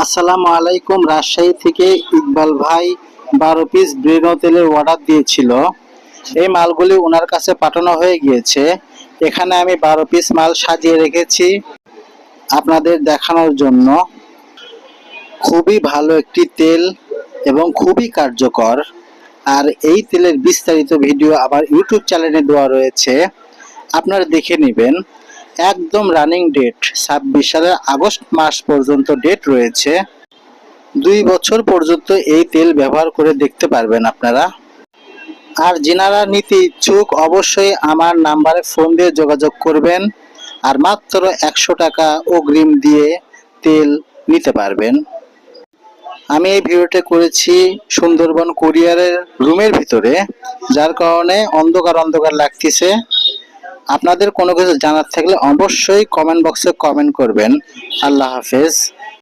আসসালামু আলাইকুম। রাজশাহী থেকে ইকবাল ভাই বারো পিস ব্রেনো তেলের অর্ডার দিয়েছিল। এই মালগুলি ওনার কাছে পাঠানো হয়ে গিয়েছে। এখানে আমি বারো পিস মাল সাজিয়ে রেখেছি আপনাদের দেখানোর জন্য। খুবই ভালো একটি তেল এবং খুবই কার্যকর। আর এই তেলের বিস্তারিত ভিডিও আবার ইউটিউব চ্যানেলে দেওয়া রয়েছে। আপনারা দেখে নেবেন। একদম রানিং ডেট ছাব্বিশ সালের আগস্ট মাস পর্যন্ত ডেট রয়েছে। দুই বছর পর্যন্ত এই তেল ব্যবহার করে দেখতে পারবেন আপনারা। আর যিনারা নিতে ইচ্ছুক, অবশ্যই আমার নাম্বারে ফোন দিয়ে যোগাযোগ করবেন। আর মাত্র একশো টাকা অগ্রিম দিয়ে তেল নিতে পারবেন। আমি এই ভিডিওটা করেছি সুন্দরবন কুরিয়ারের রুমের ভিতরে, যার কারণে অন্ধকার অন্ধকার লাগতেছে। আপনাদের কোনো কিছু জানার থাকলে অবশ্যই কমেন্ট বক্সে কমেন্ট করবেন। আল্লাহ হাফেজ।